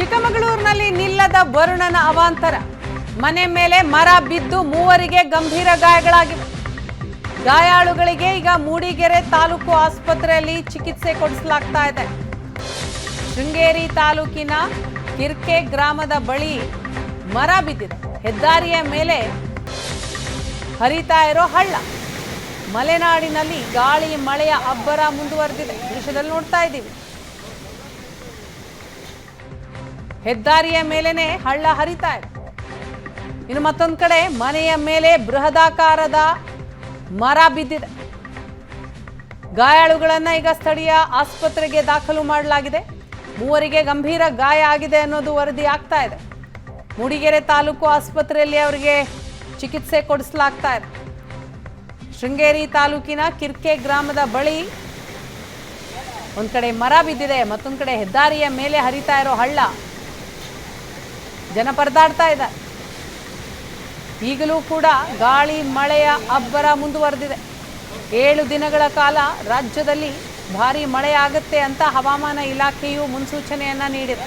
ಚಿಕ್ಕಮಗಳೂರಿನಲ್ಲಿ ನಿಲ್ಲದ ವರುಣನ ಅವಾಂತರ. ಮನೆ ಮೇಲೆ ಮರ ಬಿದ್ದು ಮೂವರಿಗೆ ಗಂಭೀರ ಗಾಯಗಳಾಗಿವೆ. ಗಾಯಾಳುಗಳಿಗೆ ಈಗ ಮೂಡಿಗೆರೆ ತಾಲೂಕು ಆಸ್ಪತ್ರೆಯಲ್ಲಿ ಚಿಕಿತ್ಸೆ ಕೊಡಿಸಲಾಗ್ತಾ ಇದೆ. ಶೃಂಗೇರಿ ತಾಲೂಕಿನ ಕಿರ್ಕೆ ಗ್ರಾಮದ ಬಳಿ ಮರ ಬಿದ್ದಿದೆ. ಹೆದ್ದಾರಿಯ ಮೇಲೆ ಹರಿತಾ ಇರೋ ಹಳ್ಳ. ಮಲೆನಾಡಿನಲ್ಲಿ ಗಾಳಿ, ಮಳೆಯ ಅಬ್ಬರ ಮುಂದುವರೆದಿದೆ. ದೃಶ್ಯದಲ್ಲಿ ನೋಡ್ತಾ ಇದ್ದೀವಿ. ಹೆದ್ದಾರಿಯ ಮೇಲೇನೆ ಹಳ್ಳ ಹರಿತಾ ಇದೆ. ಇನ್ನು ಮತ್ತೊಂದು ಕಡೆ ಮನೆಯ ಮೇಲೆ ಬೃಹದಾಕಾರದ ಮರ ಬಿದ್ದಿದೆ. ಗಾಯಾಳುಗಳನ್ನ ಈಗ ಸ್ಥಳೀಯ ಆಸ್ಪತ್ರೆಗೆ ದಾಖಲು ಮಾಡಲಾಗಿದೆ. ಮೂವರಿಗೆ ಗಂಭೀರ ಗಾಯ ಆಗಿದೆ ಅನ್ನೋದು ವರದಿ ಆಗ್ತಾ ಇದೆ. ಮೂಡಿಗೆರೆ ತಾಲೂಕು ಆಸ್ಪತ್ರೆಯಲ್ಲಿ ಅವರಿಗೆ ಚಿಕಿತ್ಸೆ ಕೊಡಿಸಲಾಗ್ತಾ ಇದೆ. ಶೃಂಗೇರಿ ತಾಲೂಕಿನ ಕಿರ್ಕೆ ಗ್ರಾಮದ ಬಳಿ ಒಂದ್ ಕಡೆ ಮರ ಬಿದ್ದಿದೆ, ಮತ್ತೊಂದು ಕಡೆ ಹೆದ್ದಾರಿಯ ಮೇಲೆ ಹರಿತಾ ಇರೋ ಹಳ್ಳ. ಜನ ಪರದಾಡ್ತಾ ಇದ್ದಾರೆ. ಈಗಲೂ ಕೂಡ ಗಾಳಿ, ಮಳೆಯ ಅಬ್ಬರ ಮುಂದುವರೆದಿದೆ. ಏಳು ದಿನಗಳ ಕಾಲ ರಾಜ್ಯದಲ್ಲಿ ಭಾರಿ ಮಳೆಯಾಗುತ್ತೆ ಅಂತ ಹವಾಮಾನ ಇಲಾಖೆಯು ಮುನ್ಸೂಚನೆಯನ್ನ ನೀಡಿದೆ.